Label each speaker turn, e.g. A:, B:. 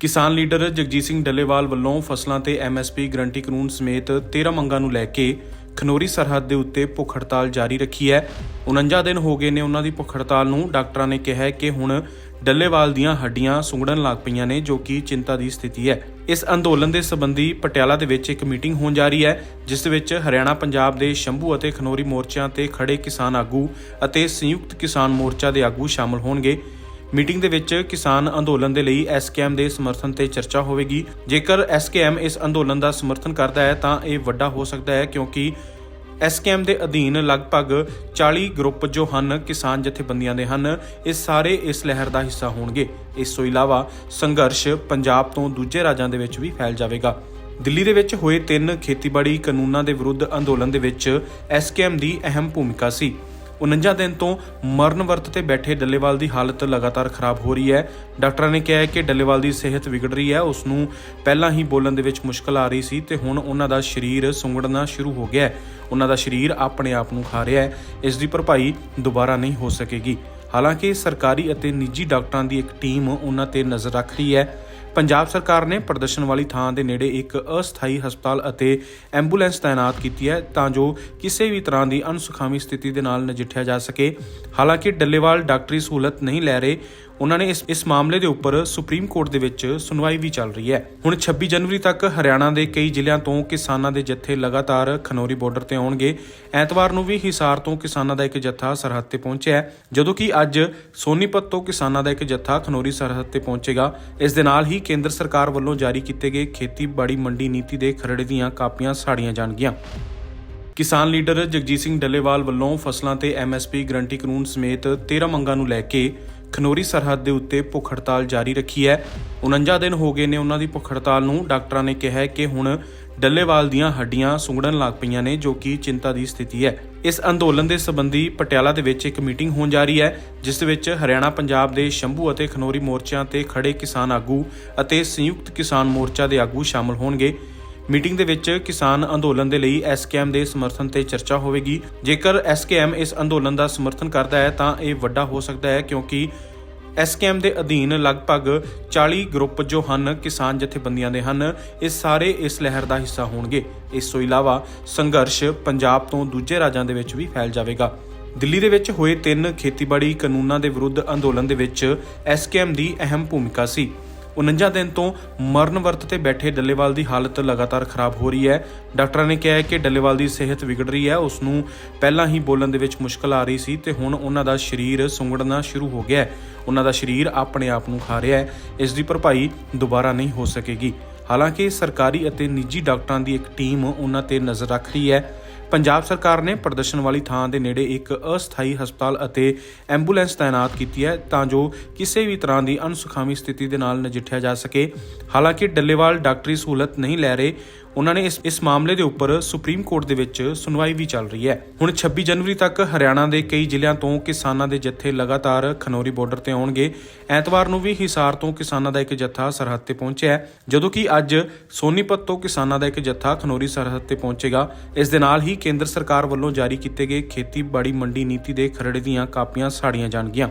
A: ਕਿਸਾਨ ਲੀਡਰ ਜਗਜੀਤ ਸਿੰਘ ਡੱਲੇਵਾਲ ਵੱਲੋਂ ਫਸਲਾਂ ਤੇ ਐਮਐਸਪੀ ਗਰੰਟੀ ਕਾਨੂੰਨ ਸਮੇਤ 13 ਮੰਗਾਂ ਨੂੰ ਲੈ ਕੇ ਖਨੋਰੀ ਸਰਹੱਦ ਦੇ ਉੱਤੇ ਭੁੱਖ ਹੜਤਾਲ ਜਾਰੀ ਰੱਖੀ ਹੈ। 49 ਦਿਨ ਹੋ ਗਏ ਨੇ ਉਹਨਾਂ ਦੀ ਭੁੱਖ ਹੜਤਾਲ ਨੂੰ। ਡਾਕਟਰਾਂ ਨੇ ਕਿਹਾ ਕਿ ਹੁਣ ਡੱਲੇਵਾਲ ਦੀਆਂ ਹੱਡੀਆਂ ਸੁੰਗੜਨ ਲੱਗ ਪਈਆਂ ਨੇ, ਜੋ ਕਿ ਚਿੰਤਾ ਦੀ ਸਥਿਤੀ ਹੈ। ਇਸ ਅੰਦੋਲਨ ਦੇ ਸੰਬੰਧੀ ਪਟਿਆਲਾ ਦੇ ਵਿੱਚ ਇੱਕ ਮੀਟਿੰਗ ਹੋਣ ਜਾ ਰਹੀ ਹੈ, ਜਿਸ ਦੇ ਵਿੱਚ ਹਰਿਆਣਾ ਪੰਜਾਬ ਦੇ ਸ਼ੰਭੂ ਅਤੇ ਖਨੋਰੀ ਮੋਰਚਿਆਂ ਤੇ ਖੜੇ ਕਿਸਾਨ ਆਗੂ ਅਤੇ ਸੰਯੁਕਤ ਕਿਸਾਨ ਮੋਰਚਾ ਦੇ ਆਗੂ ਸ਼ਾਮਲ ਹੋਣਗੇ। ਮੀਟਿੰਗ ਦੇ ਵਿੱਚ ਕਿਸਾਨ ਅੰਦੋਲਨ ਦੇ ਲਈ ਐਸਕੇਐਮ ਦੇ ਸਮਰਥਨ ਤੇ ਚਰਚਾ ਹੋਵੇਗੀ। ਜੇਕਰ ਐਸਕੇਐਮ ਇਸ ਅੰਦੋਲਨ ਦਾ ਸਮਰਥਨ ਕਰਦਾ ਹੈ, ਤਾਂ ਇਹ ਵੱਡਾ ਹੋ ਸਕਦਾ ਹੈ, ਕਿਉਂਕਿ ਐਸਕੇਐਮ ਦੇ ਅਧੀਨ ਲਗਭਗ 40 ਗਰੁੱਪ ਜੋ ਹਨ, ਕਿਸਾਨ ਜਥੇਬੰਦੀਆਂ ਦੇ ਹਨ, ਇਹ ਸਾਰੇ ਇਸ ਲਹਿਰ ਦਾ ਹਿੱਸਾ ਹੋਣਗੇ। ਇਸ ਤੋਂ ਇਲਾਵਾ ਸੰਘਰਸ਼ ਪੰਜਾਬ ਤੋਂ ਦੂਜੇ ਰਾਜਾਂ ਦੇ ਵਿੱਚ ਵੀ ਫੈਲ ਜਾਵੇਗਾ। ਦਿੱਲੀ ਦੇ ਵਿੱਚ ਹੋਏ ਤਿੰਨ ਖੇਤੀਬਾੜੀ ਕਾਨੂੰਨਾਂ ਦੇ ਵਿਰੁੱਧ ਅੰਦੋਲਨ ਦੇ ਵਿੱਚ ਐਸਕੇਐਮ ਦੀ ਅਹਿਮ ਭੂਮਿਕਾ ਸੀ। 49 ਦਿਨ ਤੋਂ ਮਰਨ ਵਰਤ ਤੇ ਬੈਠੇ ਡੱਲੇਵਾਲ ਦੀ ਹਾਲਤ ਲਗਾਤਾਰ ਖਰਾਬ ਹੋ ਰਹੀ ਹੈ। ਡਾਕਟਰਾਂ ਨੇ ਕਿਹਾ ਹੈ ਕਿ ਡੱਲੇਵਾਲ ਦੀ ਸਿਹਤ ਵਿਗੜ ਰਹੀ ਹੈ। ਉਸ ਨੂੰ ਪਹਿਲਾਂ ਹੀ ਬੋਲਣ ਦੇ ਵਿੱਚ ਮੁਸ਼ਕਲ ਆ ਰਹੀ ਸੀ ਤੇ ਹੁਣ ਉਹਨਾਂ ਦਾ ਸਰੀਰ ਸੁੰਗੜਨਾ ਸ਼ੁਰੂ ਹੋ ਗਿਆ ਹੈ। ਉਹਨਾਂ ਦਾ ਸਰੀਰ ਆਪਣੇ ਆਪ ਨੂੰ ਖਾ ਰਿਹਾ ਹੈ। ਇਸ ਦੀ ਭਰਪਾਈ ਦੁਬਾਰਾ ਨਹੀਂ ਹੋ ਸਕੇਗੀ। ਹਾਲਾਂਕਿ ਸਰਕਾਰੀ ਅਤੇ ਨਿੱਜੀ ਡਾਕਟਰਾਂ ਦੀ ਇੱਕ ਟੀਮ ਉਹਨਾਂ ਤੇ ਨਜ਼ਰ ਰੱਖ ਰਹੀ ਹੈ। ਪੰਜਾਬ ਸਰਕਾਰ ਨੇ ਪ੍ਰਦਰਸ਼ਨ ਵਾਲੀ ਥਾਂ ਦੇ ਨੇੜੇ ਇੱਕ ਅਸਥਾਈ ਹਸਪਤਾਲ ਅਤੇ ਐਂਬੂਲੈਂਸ ਤਾਇਨਾਤ ਕੀਤੀ ਹੈ ਤਾਂ ਜੋ ਕਿਸੇ ਵੀ ਤਰ੍ਹਾਂ ਦੀ ਅਣਸੁਖਾਵੀ ਸਥਿਤੀ ਦੇ ਨਾਲ ਨਜਿੱਠਿਆ ਜਾ ਸਕੇ। ਹਾਲਾਂਕਿ ਡੱਲੇਵਾਲ ਡਾਕਟਰੀ ਸਹੂਲਤ ਨਹੀਂ ਲੈ ਰਹੇ ਉਹਨਾਂ ਨੇ ਇਸ ਇਸ ਮਾਮਲੇ ਦੇ ਉੱਪਰ ਸੁਪਰੀਮ ਕੋਰਟ ਦੇ ਵਿੱਚ ਸੁਣਵਾਈ ਵੀ ਚੱਲ ਰਹੀ ਹੈ। ਹੁਣ 26 ਜਨਵਰੀ ਤੱਕ ਹਰਿਆਣਾ ਦੇ ਕਈ ਜ਼ਿਲ੍ਹਿਆਂ ਤੋਂ ਕਿਸਾਨਾਂ ਦੇ ਜੱਥੇ ਲਗਾਤਾਰ ਖਨੌਰੀ ਬਾਰਡਰ ਤੇ ਆਉਣਗੇ। ਐਤਵਾਰ ਨੂੰ ਵੀ ਹਿਸਾਰ ਤੋਂ ਕਿਸਾਨਾਂ ਦਾ ਇੱਕ ਜੱਥਾ ਸਰਹੱਦ ਤੇ ਪਹੁੰਚਿਆ ਜਦੋਂ ਕਿ ਅੱਜ ਸੋਨੀਪਤ ਤੋਂ ਕਿਸਾਨਾਂ ਦਾ ਇੱਕ ਜੱਥਾ ਖਨੌਰੀ ਸਰਹੱਦ ਤੇ ਪਹੁੰਚੇਗਾ। ਇਸ ਦੇ ਨਾਲ ਹੀ ਕੇਂਦਰ ਸਰਕਾਰ ਵੱਲੋਂ ਜਾਰੀ ਕੀਤੇ ਗਏ ਖੇਤੀਬਾੜੀ ਮੰਡੀ ਨੀਤੀ ਦੇ ਖਰੜੇ ਦੀਆਂ ਕਾਪੀਆਂ ਸਾੜੀਆਂ ਜਾਣਗੀਆਂ। ਕਿਸਾਨ ਲੀਡਰ ਜਗਜੀਤ ਸਿੰਘ ਡੱਲੇਵਾਲ ਵੱਲੋਂ ਫਸਲਾਂ ਤੇ ਐਮਐਸਪੀ ਗਰੰਟੀ ਕਾਨੂੰਨ ਸਮੇਤ 13 ਮੰਗਾਂ ਨੂੰ ਲੈ ਕੇ ਖਨੋਰੀ ਸਰਹੱਦ ਦੇ ਉੱਤੇ ਭੁੱਖ ਹੜਤਾਲ ਜਾਰੀ ਰੱਖੀ ਹੈ। 49 ਦਿਨ ਹੋ ਗਏ ਨੇ ਉਹਨਾਂ ਦੀ ਭੁੱਖ ਹੜਤਾਲ ਨੂੰ। ਡਾਕਟਰਾਂ ਨੇ ਕਿਹਾ ਹੈ ਕਿ ਹੁਣ ਡੱਲੇਵਾਲ ਦੀਆਂ ਹੱਡੀਆਂ ਸੁੰਗੜਨ ਲੱਗ ਪਈਆਂ ਨੇ, ਜੋ ਕਿ ਚਿੰਤਾ ਦੀ ਸਥਿਤੀ ਹੈ। ਇਸ ਅੰਦੋਲਨ ਦੇ ਸੰਬੰਧੀ ਪਟਿਆਲਾ ਦੇ ਵਿੱਚ ਇੱਕ ਮੀਟਿੰਗ ਹੋਣ ਜਾ ਰਹੀ ਹੈ, ਜਿਸ ਵਿੱਚ ਹਰਿਆਣਾ, ਪੰਜਾਬ ਦੇ ਸ਼ੰਭੂ ਅਤੇ ਖਨੋਰੀ ਮੋਰਚਿਆਂ ਤੇ ਖੜੇ ਕਿਸਾਨ ਆਗੂ ਅਤੇ ਸੰਯੁਕਤ ਕਿਸਾਨ ਮੋਰਚਾ ਦੇ ਆਗੂ ਸ਼ਾਮਲ ਹੋਣਗੇ। ਮੀਟਿੰਗ ਦੇ ਵਿੱਚ ਕਿਸਾਨ ਅੰਦੋਲਨ ਦੇ ਲਈ ਐਸਕੇਐਮ ਦੇ ਸਮਰਥਨ ਤੇ ਚਰਚਾ ਹੋਵੇਗੀ। ਜੇਕਰ ਐਸਕੇਐਮ ਇਸ ਅੰਦੋਲਨ ਦਾ ਸਮਰਥਨ ਕਰਦਾ ਹੈ, ਤਾਂ ਇਹ ਵੱਡਾ ਹੋ ਸਕਦਾ ਹੈ, ਕਿਉਂਕਿ ਐਸਕੇਐਮ ਦੇ ਅਧੀਨ ਲਗਭਗ 40 ਗਰੁੱਪ ਜੋ ਹਨ, ਕਿਸਾਨ ਜਥੇਬੰਦੀਆਂ ਦੇ ਹਨ, ਇਹ ਸਾਰੇ ਇਸ ਲਹਿਰ ਦਾ ਹਿੱਸਾ ਹੋਣਗੇ। ਇਸ ਤੋਂ ਇਲਾਵਾ ਸੰਘਰਸ਼ ਪੰਜਾਬ ਤੋਂ ਦੂਜੇ ਰਾਜਾਂ ਦੇ ਵਿੱਚ ਵੀ ਫੈਲ ਜਾਵੇਗਾ। ਦਿੱਲੀ ਦੇ ਵਿੱਚ ਹੋਏ ਤਿੰਨ ਖੇਤੀਬਾੜੀ ਕਾਨੂੰਨਾਂ ਦੇ ਵਿਰੁੱਧ ਅੰਦੋਲਨ ਦੇ ਵਿੱਚ ਐਸਕੇਐਮ ਦੀ ਅਹਿਮ ਭੂਮਿਕਾ ਸੀ। 49 ਦਿਨ ਤੋਂ ਮਰਨ ਵਰਤ ਤੇ ਬੈਠੇ ਡੱਲੇਵਾਲ ਦੀ ਹਾਲਤ ਲਗਾਤਾਰ ਖਰਾਬ ਹੋ ਰਹੀ ਹੈ। ਡਾਕਟਰਾਂ ਨੇ ਕਿਹਾ ਹੈ ਕਿ ਡੱਲੇਵਾਲ ਦੀ ਸਿਹਤ ਵਿਗੜ ਰਹੀ ਹੈ। ਉਸ ਨੂੰ ਪਹਿਲਾਂ ਹੀ ਬੋਲਣ ਦੇ ਵਿੱਚ ਮੁਸ਼ਕਲ ਆ ਰਹੀ ਸੀ ਤੇ ਹੁਣ ਉਹਨਾਂ ਦਾ ਸਰੀਰ ਸੁੰਗੜਨਾ ਸ਼ੁਰੂ ਹੋ ਗਿਆ ਹੈ। ਉਹਨਾਂ ਦਾ ਸਰੀਰ ਆਪਣੇ ਆਪ ਨੂੰ ਖਾ ਰਿਹਾ ਹੈ। ਇਸ ਦੀ ਭਰਪਾਈ ਦੁਬਾਰਾ ਨਹੀਂ ਹੋ ਸਕੇਗੀ। ਹਾਲਾਂਕਿ ਸਰਕਾਰੀ ਅਤੇ ਨਿੱਜੀ ਡਾਕਟਰਾਂ ਦੀ ਇੱਕ ਟੀਮ ਉਹਨਾਂ ਤੇ ਨਜ਼ਰ ਰੱਖ ਰਹੀ ਹੈ। ਪੰਜਾਬ ਸਰਕਾਰ ਨੇ ਪ੍ਰਦਰਸ਼ਨ ਵਾਲੀ ਥਾਂ ਦੇ ਨੇੜੇ ਇੱਕ ਅਸਥਾਈ ਹਸਪਤਾਲ ਅਤੇ ਐਂਬੂਲੈਂਸ ਤਾਇਨਾਤ ਕੀਤੀ ਹੈ ਤਾਂ ਜੋ ਕਿਸੇ ਵੀ ਤਰ੍ਹਾਂ ਦੀ ਅਣਸੁਖਾਵੀ ਸਥਿਤੀ ਦੇ ਨਾਲ ਨਜਿੱਠਿਆ ਜਾ ਸਕੇ। ਹਾਲਾਂਕਿ ਡੱਲੇਵਾਲ ਡਾਕਟਰੀ ਸਹੂਲਤ ਨਹੀਂ ਲੈ ਰਹੇ ਉਹਨਾਂ ਨੇ ਇਸ ਇਸ ਮਾਮਲੇ ਦੇ ਉੱਪਰ ਸੁਪਰੀਮ ਕੋਰਟ ਦੇ ਵਿੱਚ ਸੁਣਵਾਈ ਵੀ ਚੱਲ ਰਹੀ ਹੈ। ਹੁਣ 26 ਜਨਵਰੀ ਤੱਕ ਹਰਿਆਣਾ ਦੇ ਕਈ ਜ਼ਿਲ੍ਹਿਆਂ ਤੋਂ ਕਿਸਾਨਾਂ ਦੇ ਜੱਥੇ ਲਗਾਤਾਰ ਖਨੌਰੀ ਬਾਰਡਰ ਤੇ ਆਉਣਗੇ। ਐਤਵਾਰ ਨੂੰ ਵੀ ਹਿਸਾਰ ਤੋਂ ਕਿਸਾਨਾਂ ਦਾ ਇੱਕ ਜੱਥਾ ਸਰਹੱਦ ਤੇ ਪਹੁੰਚਿਆ ਜਦੋਂ ਕਿ ਅੱਜ ਸੋਨੀਪਤ ਤੋਂ ਕਿਸਾਨਾਂ ਦਾ ਇੱਕ ਜੱਥਾ ਖਨੌਰੀ ਸਰਹੱਦ ਤੇ ਪਹੁੰਚੇਗਾ। ਇਸ ਦੇ ਨਾਲ ਹੀ ਕੇਂਦਰ ਸਰਕਾਰ ਵੱਲੋਂ ਜਾਰੀ ਕੀਤੇ ਗਏ ਖੇਤੀਬਾੜੀ ਮੰਡੀ ਨੀਤੀ ਦੇ ਖਰੜੇ ਦੀਆਂ ਕਾਪੀਆਂ ਸਾੜੀਆਂ ਜਾਣਗੀਆਂ।